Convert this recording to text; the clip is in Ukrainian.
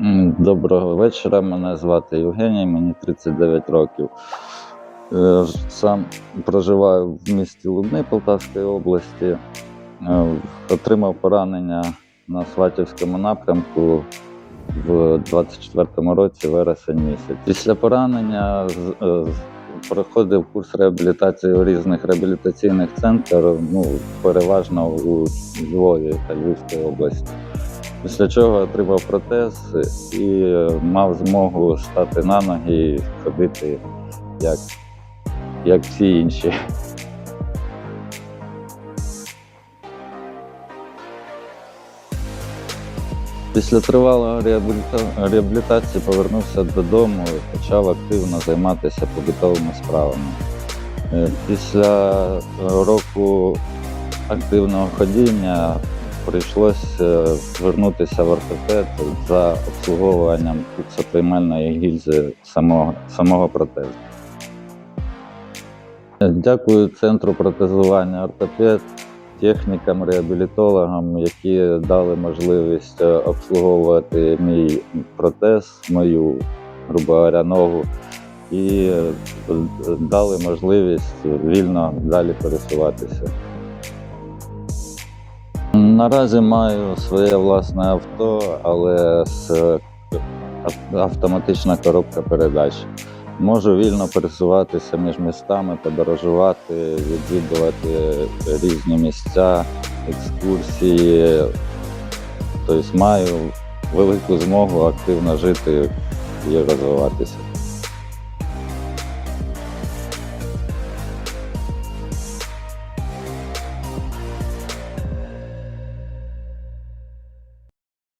Доброго вечора. Мене звати Євгеній, мені 39 років. Е, Сам проживаю в місті Лубни Полтавської області. Е, Отримав поранення на Сватівському напрямку в 24-му році, вересень місяць. Після поранення е, проходив курс реабілітації у різних реабілітаційних центрах, ну, переважно у Львові та Львівській області. Після чого отримав протез і е, мав змогу стати на ноги і ходити як, як всі інші. Після тривалої реабіліта- реабілітації повернувся додому і почав активно займатися побутовими справами. Е, Після року активного ходіння прийшлося звернутися в ортопед за обслуговуванням фіксоприймальної гільзи самого, самого протезу. Е, Дякую центру протезування ортопед, технікам, реабілітологам, які дали можливість е, обслуговувати мій протез, мою, грубо говоря, ногу, і е, дали можливість вільно далі пересуватися. Наразі маю своє власне авто, але з е, автоматична коробка передач. Можу вільно пересуватися між містами, подорожувати, відвідувати різні місця, екскурсії. Тобто маю велику змогу активно жити і розвиватися.